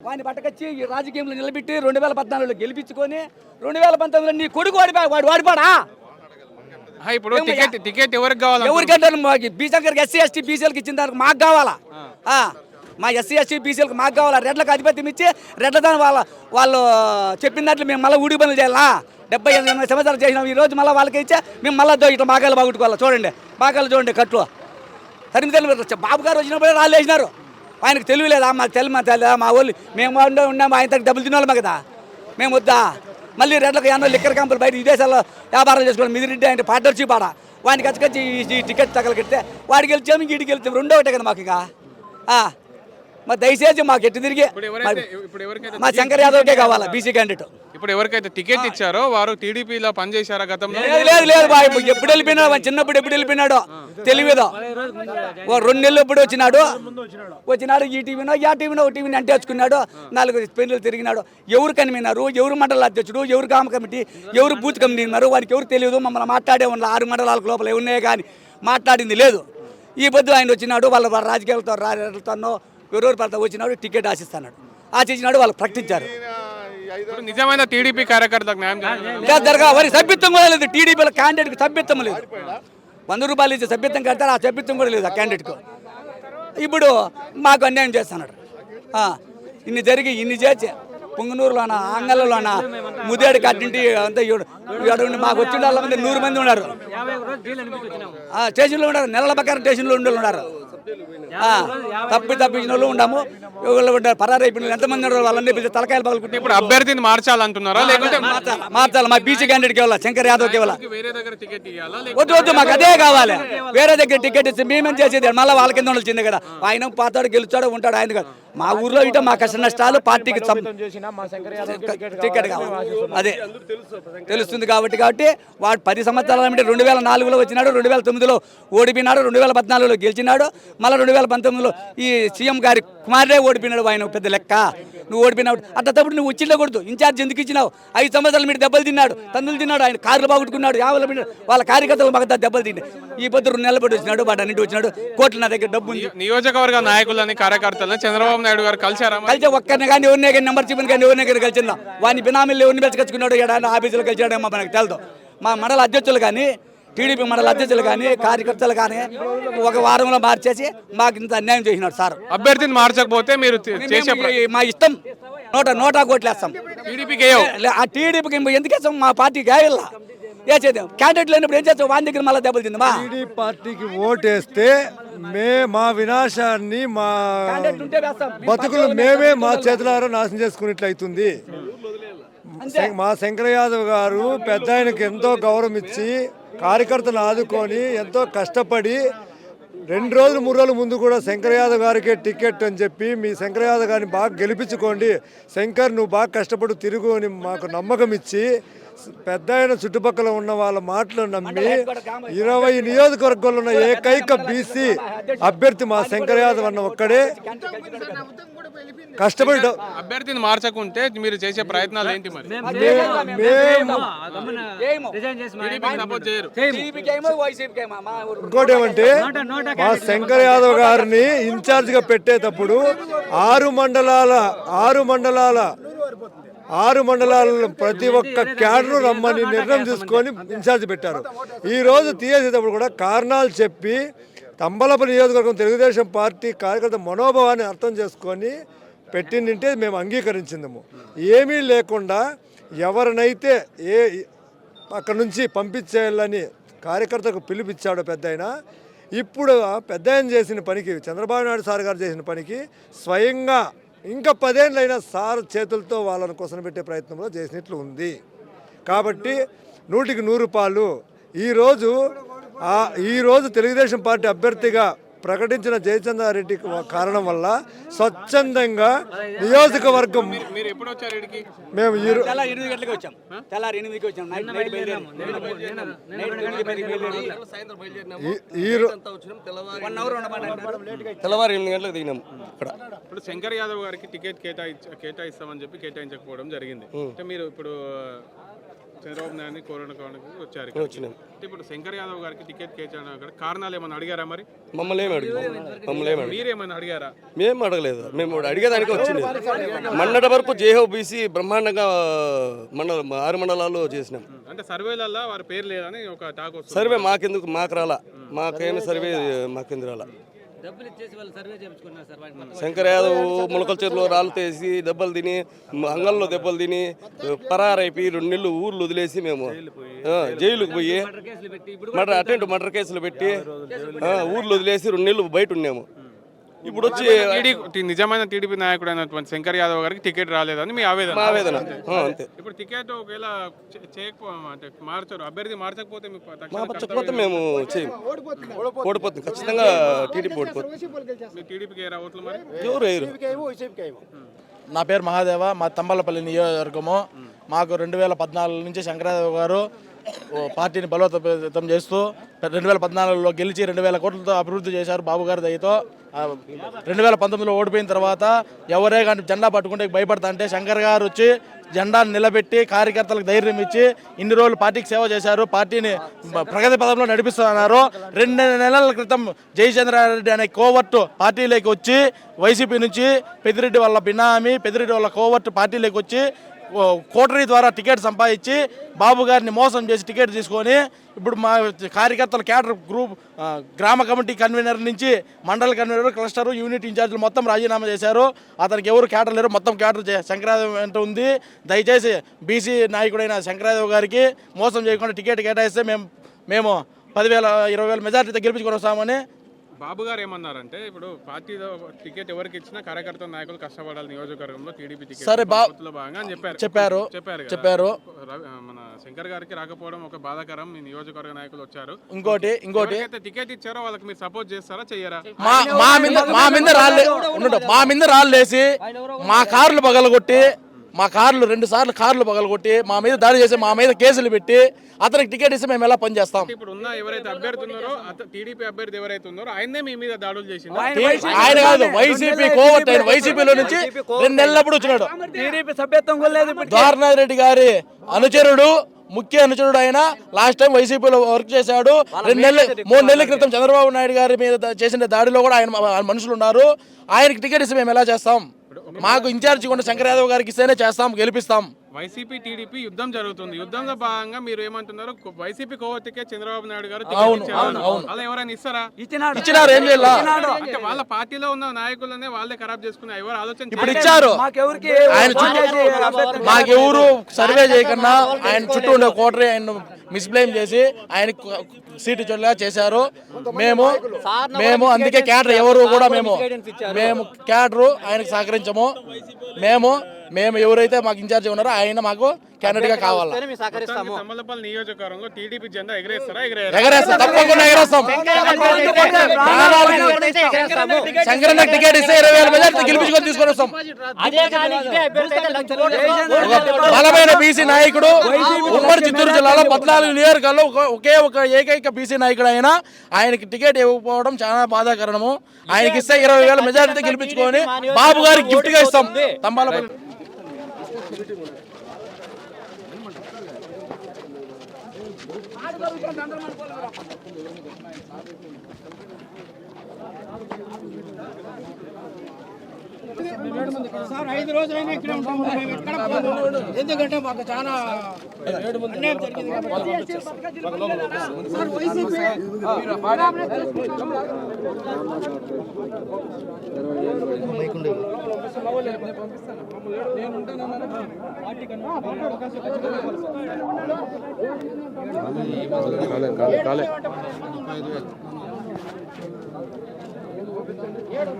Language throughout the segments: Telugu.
వాడిని పట్టకొచ్చి ఈ రాజకీయంలో నిలబెట్టి రెండు వేల పద్నాలుగులో గెలిపించుకొని రెండు వేల పంతొమ్మిదిలో నీ కొడుకు వాడిపా వాడు వాడిపాడా ఇప్పుడు టికెట్ టికెట్ ఎవరికి కావాలి ఎవరికంటే మాకు? బీసంకర్కి ఎస్సీ ఎస్టీ బీసీలకు ఇచ్చిన దానికి మాకు కావాలా? ఆ, మా ఎస్సీ ఎస్టీ బీసీలకు మాకు కావాలా? రెడ్లకు ఆధిపత్యం ఇచ్చి రెడ్ల దాని వాళ్ళ వాళ్ళు చెప్పిన దాంట్లో మేము మళ్ళీ ఊడి పనులు చేయాలా? డెబ్బై ఎనిమిది సంవత్సరాలు చేసినాం. ఈ రోజు మళ్ళీ వాళ్ళకి ఇచ్చే మేము మళ్ళీ ఇట్లా మాకాలు బాగుట్టుకోవాలి? చూడండి. మాకాలు చూడండి కట్లు. తరిమి బాబు గారు వచ్చినప్పుడే రాళ్ళు వేసినారు. ఆయనకు తెలియలేదా మాకు తెలివి మా తెలియదా? మా వాళ్ళు మేము ఉండే ఉన్నాము ఆయన తగ్గ డబ్బులు తినోళ్ళమే కదా. మేము వద్దా? మళ్ళీ రెడ్లకు ఎన్నో లిక్కర్ కంపెనీ బయట విదేశాల్లో వ్యాపారం చేసుకోవడం మిదిరెడ్డి అంటే పార్ట్నర్షిప్ ఆడ. వాడికి కచ్చకొచ్చి ఈ టికెట్ తగలకెడితే వాడికి గెలిచాము ఇంటికి గెలిచాము రెండో ఒకటే కదా మాకు ఇక. మరి దయచేసి మాకు ఎట్టు తిరిగి మా శంకర్ యాదవ్కే కావాలా? బీసీ క్యాండిడేట్ ఇప్పుడు ఎవరికైతే టికెట్ ఇచ్చారో వారు టీడీపీలో పనిచేశారా గతంలో లేదు లేదు లేదు బాయ్ ఎప్పుడు వెళ్ళిపోయినాడు వాడు చిన్నప్పుడు ఎప్పుడు వెళ్ళిపోయినాడు తెలియదు ఓ రెండు నెలలు ఎప్పుడు వచ్చినాడు వచ్చినాడు ఈ టీవీనో ఆ టీవీనో ఒక టీవీని అంటేసుకున్నాడు నాలుగు పెళ్ళిళ్ళు తిరిగినాడు ఎవరు కనిమినారు ఎవరు మండల అధ్యక్షుడు ఎవరు గ్రామ కమిటీ ఎవరు బూత్ కమిటీ ఉన్నారు వారికి ఎవరు తెలియదు మమ్మల్ని మాట్లాడే ఉన్న ఆరు మండలాలకు లోపల ఉన్నాయి కానీ మాట్లాడింది లేదు ఈ పొద్దు ఆయన వచ్చినాడు వాళ్ళ రాజకీయాలతో రాజకీయాలతో ఎవరెవరు పడతా వచ్చినాడు టికెట్ ఆశిస్తున్నాడు ఆశించినాడు వాళ్ళు ప్రకటించారు ఇప్పుడు నిజమైన టీడీపీ కార్యకర్తలకు న్యాయం. లేదు సభ్యత్వం కూడా లేదు. టీడీపీలో క్యాండిడేట్కి సభ్యత్వం లేదు. వంద రూపాయలు ఇచ్చే సభ్యత్వం కడతారు ఆ సభ్యత్వం కూడా లేదు ఆ క్యాండిడేట్కు ఇప్పుడు మాకు అన్యాయం చేస్తున్నాడు. ఆ, ఇన్ని జరిగి ఇన్ని చేసి పుంగనూరులోన ఆంగళ్ళలోన ముదేడు కట్టింటి అంతా ఈడు- ఈడ ఉండి మాకు వచ్చిన వాళ్ళ మంది నూరు మంది ఉన్నారు. ఆ, స్టేషన్లో ఉన్నారు. నెలల ప్రకారం స్టేషన్లో ఉండే ఉన్నారు. తప్పి తప్పించిన వాళ్ళు ఉండము. ఎవరు ఉంటారు? పరారు అయిపోయిన వాళ్ళు ఎంతమంది ఉన్నారు? వాళ్ళని పిలిచి తలకాయలు పగలుకుంటే ఇప్పుడు అభ్యర్థిని మార్చాలంటున్నారా? లేకుంటే మార్చాలి. మా బీసీ క్యాండిడేట్కి వెళ్ళాలి శంకర్ యాదవ్కి టికెట్ ఇవ్వాలా వద్దు వద్దు మాకు అదే కావాలి. వేరే దగ్గర టికెట్ ఇస్తే మేమేం చేసేది? మళ్ళీ వాళ్ళ కింద ఉండాల్సిందే కదా. ఆయన పాతాడు గెలుస్తాడు ఉంటాడు ఆయన కాదు. మా ఊర్లో ఇట మా కష్ట నష్టాలు పార్టీకి టికెట్ కావాలి. అదే. తెలుస్తుంది కాబట్టి కాబట్టి వాడు పది సంవత్సరాల అంటే రెండు వేల నాలుగులో వచ్చినాడు రెండు వేల తొమ్మిదిలో ఓడిపోయినాడు రెండు వేల పద్నాలుగులో గెలిచినాడు మళ్ళీ రెండు వేల పంతొమ్మిదిలో ఈ సీఎం గారి కుమారుడే ఓడిపోయినాడు ఆయన పెద్ద లెక్క. నువ్వు ఓడిపోయినావు. అట్టప్పుడు నువ్వు వచ్చిండకూడదు ఇన్ఛార్జ్ ఎందుకు ఇచ్చినావు? ఐదు సంవత్సరాలు మీరు దెబ్బలు తిన్నాడు తందులు తిన్నాడు ఆయన కార్లు బాగుట్టుకున్నాడు యాభై వాళ్ళ కార్యకర్తలు మాకు దెబ్బలు తిండి ఈ పొద్దు రెండు నెలలు పడి వచ్చినాడు వాడు అన్నింటి వచ్చినాడు కోట్ల నా దగ్గర డబ్బు ఉంది నియోజకవర్గ నాయకులని కార్యకర్తలను చంద్రబాబు నాయుడు గారు కలిశారా మరి? కలిసి ఒక్కరిని కానీ ఎవరినే కానీ నెంబర్ చెప్పిన కానీ ఎవరినే కానీ కలిసిందా వాని బినామీలు ఎవరిని పెంచుకొచ్చుకున్నాడు ఏడాది ఆఫీసులో కలిసాడేమో మనకు తెలదు. మా మండల అధ్యక్షులు కానీ టీడీపీ మండల అధ్యక్షులు కానీ కార్యకర్తలు కానీ ఒక వారంలో మార్చేసి మాకు ఇంత అన్యాయం చేసినాడు సార్. అభ్యర్థిని మార్చకపోతే మీరు మా ఇష్టం నోట నోటా కోట్లేస్తాం. టీడీపీకి ఆ టీడీపీకి ఎందుకు వేస్తాం? మా పార్టీకి వేయాల వేసేది క్యాండిడేట్ లేనప్పుడు ఏం చేస్తాం? వాని దగ్గర మళ్ళీ దెబ్బలు తిందమా? టీడీ పార్టీకి ఓటేస్తే మే మా వినాశాన్ని మా బతుకులు మేమే మా చేతులారా నాశనం చేసుకున్నట్లు అవుతుంది శం- మా శంకర యాదవ్ గారు పెద్ద ఆయనకి ఎంతో గౌరవం ఇచ్చి కార్యకర్తలు ఆదుకొని ఎంతో కష్టపడి రెండు రోజులు మూడు రోజుల ముందు కూడా శంకర యాదవ్ గారికే టికెట్ అని చెప్పి మీ శంకర యాదవ్ గారిని బాగా గెలిపించుకోండి. శంకర్ నువ్వు బాగా కష్టపడి తిరుగు అని మాకు నమ్మకం ఇచ్చి పెద్ద ఆయన చుట్టుపక్కల ఉన్న వాళ్ళ మాటలు నమ్మి ఇరవై నియోజకవర్గాల్లో ఉన్న ఏకైక బీసీ అభ్యర్థి మా శంకర్ యాదవ్ అన్న ఒక్కడే. కష్టపడి అభ్యర్థిని మార్చకుంటే మీరు చేసే ప్రయత్నాలు ఏంటి మరి? ఇంకోటి ఏమంటే మా శంకర్ యాదవ్ గారిని ఇన్ఛార్జ్గా పెట్టేటప్పుడు ఆరు మండలాల ఆరు మండలాల ఆరు మండలాలలో ప్రతి ఒక్క క్యాడర్ రమ్మని నిర్ణయం తీసుకొని ఇన్ఛార్జ్ పెట్టారు. ఈరోజు తీయసేటప్పుడు కూడా కారణాలు చెప్పి తంబలపు నియోజకవర్గం తెలుగుదేశం పార్టీ కార్యకర్త మనోభావాన్ని అర్థం చేసుకొని పెట్టిందంటే మేము అంగీకరించిందము. ఏమీ లేకుండా ఎవరినైతే ఏ అక్కడ నుంచి పంపించేయాలని కార్యకర్తకు పిలిపిచ్చాడో పెద్ద ఇప్పుడు పెద్ద చేసిన పనికి చంద్రబాబు నాయుడు సార్ గారు చేసిన పనికి స్వయంగా ఇంకా పదేళ్ళైనా సార్ చేతులతో వాళ్ళని కొసనబెట్టే ప్రయత్నంలో చేసినట్లు ఉంది. కాబట్టి నూటికి నూరు పాలు ఈరోజు ఈరోజు తెలుగుదేశం పార్టీ అభ్యర్థిగా ప్రకటించిన జయచంద్రారెడ్డి కారణం వల్ల స్వచ్ఛందంగా నియోజకవర్గం మీరు ఎప్పుడు వచ్చారు ఇక్కడికి? మేము తెల్లవారు ఎనిమిది గంటలకు దిగినాం ఇక్కడ. ఇప్పుడు శంకర్ యాదవ్ గారికి టికెట్ కేటాయించ కేటాయిస్తామని చెప్పి కేటాయించకపోవడం జరిగింది. అంటే మీరు ఇప్పుడు చంద్రబాబు నాయుడిని కోరడానికి వచ్చారు. వచ్చినాం. ఇప్పుడు శంకర్ యాదవ్ గారికి టికెట్ కేటాయించడం అక్కడ కారణాలు ఏమైనా అడిగారా మరి? మమ్మల్ని ఏమి అడిగి మమ్మల్ని ఏమి మీరేమైనా అడిగారా? మేము అడగలేదు. మేము అడిగేదానికి వచ్చింది. మొన్నటి వరకు జేహోబీసీ బ్రహ్మాండంగా మండల ఆరు మండలాల్లో చేసినాం. అంటే సర్వేలల్లో వారి పేరు లేదని ఒక టాక్ సర్వే మాకెందుకు? మాకు రాలా. మాకేమి సర్వే మాకెందుకు రాలా? శంకర్ యాదవ్ ములకల చెరువులో రాళ్ళు తీసి దెబ్బలు తిని అంగల్లో దెబ్బలు తిని పరారైపోయి రెండు నెలలు ఊర్లు వదిలేసి మేము జైలుకు పోయి మర్డర్ అటెంట్ మర్డర్ కేసులు పెట్టి ఊర్లు వదిలేసి రెండు నెలలు బయట ఉన్నాము. ఇప్పుడు వచ్చి టీడీ నిజమైన టీడీపీ నాయకుడు అయినటువంటి శంకర్ యాదవ్ గారికి టికెట్ రాలేదని మీ ఆవేదన. ఆవేదన. ఆ, అంతే. ఇప్పుడు టికెట్ ఒకవేళ చేయకపో అంటే మార్చరు అభ్యర్థి మార్చకపోతే మీకు మా తక్షణ పచ్చకపోతే మేము చేయము ఓడిపోతుంది ఖచ్చితంగా టీడీపీ ఓడిపోతుంది. మీ టీడీపీకి ఏ ఓట్లు మరి? ఎవరు నా పేరు మహాదేవ మా తంబలపల్లి నియోజకవర్గము. మాకు రెండు వేల పద్నాలుగు నుంచి శంకరదేవ గారు పార్టీని బలోపేతం చేస్తూ రెండు వేల పద్నాలుగులో గెలిచి రెండు వేల కోట్లతో అభివృద్ధి చేశారు బాబు గారి దయతో. రెండు వేల పంతొమ్మిదిలో ఓడిపోయిన తర్వాత ఎవరే కానీ జెండా పట్టుకుంటే భయపడతా అంటే శంకర్ గారు వచ్చి జెండాను నిలబెట్టి కార్యకర్తలకు ధైర్యం ఇచ్చి ఇన్ని రోజులు పార్టీకి సేవ చేశారు పార్టీని ప్రగతి పదంలో నడిపిస్తున్నారు. రెండు నెలల క్రితం జయచంద్రారెడ్డి అనే కోవర్టు పార్టీలోకి వచ్చి వైసీపీ నుంచి పెద్దిరెడ్డి వాళ్ళ బినామీ పెద్దిరెడ్డి వాళ్ళ కోవర్టు పార్టీలోకి వచ్చి కోటరీ ద్వారా టికెట్ సంపాదించి బాబు గారిని మోసం చేసి టికెట్ తీసుకొని ఇప్పుడు మా కార్యకర్తల క్యాడర్ గ్రూప్ గ్రామ కమిటీ కన్వీనర్ నుంచి మండల కన్వీనర్ క్లస్టర్ యూనిట్ ఇన్ఛార్జీలు మొత్తం రాజీనామా చేశారు. అతనికి ఎవరు క్యాడర్ లేరు మొత్తం క్యాడర్ శంకరాదేవ్ వెంట ఉంది. దయచేసి బీసీ నాయకుడైన శంకరాదేవ్ గారికి మోసం చేయకుండా టికెట్ కేటాయిస్తే మేము మేము పదివేల ఇరవై వేల మెజార్టీతో గెలిపించుకొని వస్తామని బాబు గారు ఏమన్నారంటే ఇప్పుడు పార్టీలో టికెట్ ఎవరికి ఇచ్చినా కార్యకర్త నాయకులు కష్టపడాలి నియోజకవర్గంలో టీడీపీ టికెట్ సరే, భాగంగా అని చెప్పారు. చెప్పారు. చెప్పారు. చెప్పారు. మన శంకర్ గారికి రాకపోవడం ఒక బాధాకరం. మీ నియోజకవర్గ నాయకులు వచ్చారు. ఇంకోటి ఇంకోటి. టికెట్ ఇచ్చారో వాళ్ళకి మీరు సపోర్ట్ చేస్తారా చెయ్యరా? మా మా మీద మా మీద రాళ్ళే మా మీద రాళ్ళేసి మా కార్లు పగలగొట్టి మా కార్లు రెండు సార్లు కార్లు పగలగొట్టి మా మీద దాడి చేసి మా మీద కేసులు పెట్టి అతనికి టికెట్ ఇస్తే మేము ఎలా పనిచేస్తాం? ఇప్పుడు ఉన్న ఎవరైతే అభ్యర్థి ఉన్నారో టీడీపీ అభ్యర్థి ఎవరైతే ఉన్నారో ఆయనే మీ మీద దాడులు చేసింది? ఆయన కాదు వైసీపీ కోవట్ ఆయన వైసీపీలో నుంచి రెండు నెలలప్పుడు వచ్చినాడు. టీడీపీ సభ్యత్వం రెడ్డి గారి అనుచరుడు ముఖ్య అనుచరుడు ఆయన. లాస్ట్ టైం వైసీపీలో వర్క్ చేశాడు. రెండు నెలలు మూడు నెలల క్రితం చంద్రబాబు నాయుడు గారి మీద చేసిన దాడిలో కూడా ఆయన ఆయన మనుషులు ఉన్నారు. ఆయనకి టికెట్ ఇస్తే మేము ఎలా చేస్తాం? మాకు ఇన్ఛార్జ్ కూడా శంకర్ యాదవ్ గారికి ఇస్తేనే చేస్తాం గెలిపిస్తాం. వైసీపీ టీడీపీ యుద్ధం జరుగుతుంది. యుద్ధంలో భాగంగా మీరు ఏమంటున్నారు? వైసీపీ కోవతికే చంద్రబాబు నాయుడు గారు. అలా ఎవరైనా ఇస్తారా? ఇచ్చినారు ఏం అంటే వాళ్ళ పార్టీలో ఉన్న నాయకులనే వాళ్ళే ఖరాబ్ చేసుకుని ఎవరు ఆలోచన ఇప్పుడు. ఇచ్చారు. మాకెవరికి ఆయన చుట్టూ మాకెవరు సర్వే చేయకుండా ఆయన చుట్టూ ఉండే కోటరీ ఆయన మిస్బ్లేమ్ చేసి ఆయన సీటు చొల్లగా చేశారు. మేము మేము అందుకే క్యాడర్ ఎవరు కూడా మేము మేము క్యాడరు ఆయనకు సహకరించము. మేము మేము ఎవరైతే మాకు ఇన్ఛార్జ్ ఉన్నారో ఆయన మాకు క్యాండిడేట్గా కావాలి? మొత్తానికి తమ్మలపల్లి నియోజకవర్గంలో టీడీపీ జెండా ఎగరేస్తారా? ఎగరేయరా ఎగరేస్తాం. తప్పకుండా ఎగరేస్తాం. టికెట్ ఇస్తే ఇరవై వేల మెజార్టీ గెలిపించుకొని తీసుకొని వస్తాం బలమైన బీసీ నాయకుడు ఉమ్మడి చిత్తూరు జిల్లాలో పద్నాలుగు నియోజకవర్గాల్లో ఒక- ఒకే ఏకైక బీసీ నాయకుడు ఆయన ఆయనకి టికెట్ ఇవ్వకపోవడం చాలా బాధాకరణము. ఆయనకి ఇస్తే ఇరవై వేల మెజారిటీ గెలిపించుకొని బాబు గారికి గిఫ్ట్గా ఇస్తాం. Thamballapalle Thank you. సార్ ఐదు రోజులైనా ఇక్కడ ఉంటాం. ఎక్కడ ఎందుకంటే మాకు చాలా జరిగింది కాలే ఏడు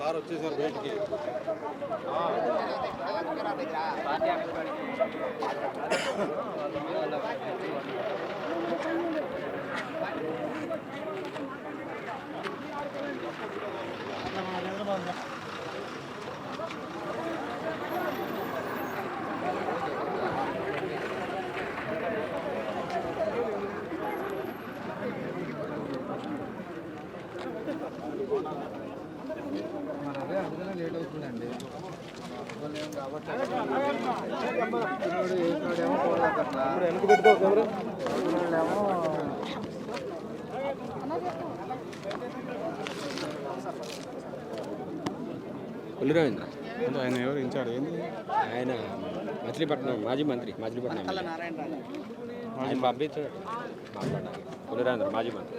సార్ వచ్చేసారు బయటికి హైదరాబాద్ పులిరవీంద్ర ఆయన ఎవరు ఇన్ఛార్జ్? ఏంది? ఆయన మచిలీపట్నం మాజీ మంత్రి మచిలీపట్నం ఆయన పంపించాడు. మాట్లాడాలి పులిరవీంద్ర మాజీ మంత్రి.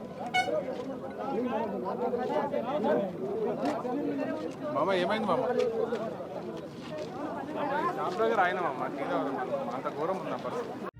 మామ ఏమైంది మామ? షాప్ దగ్గర ఆయన మామ అంత ఘోరం ఉందా పరిస్థితి?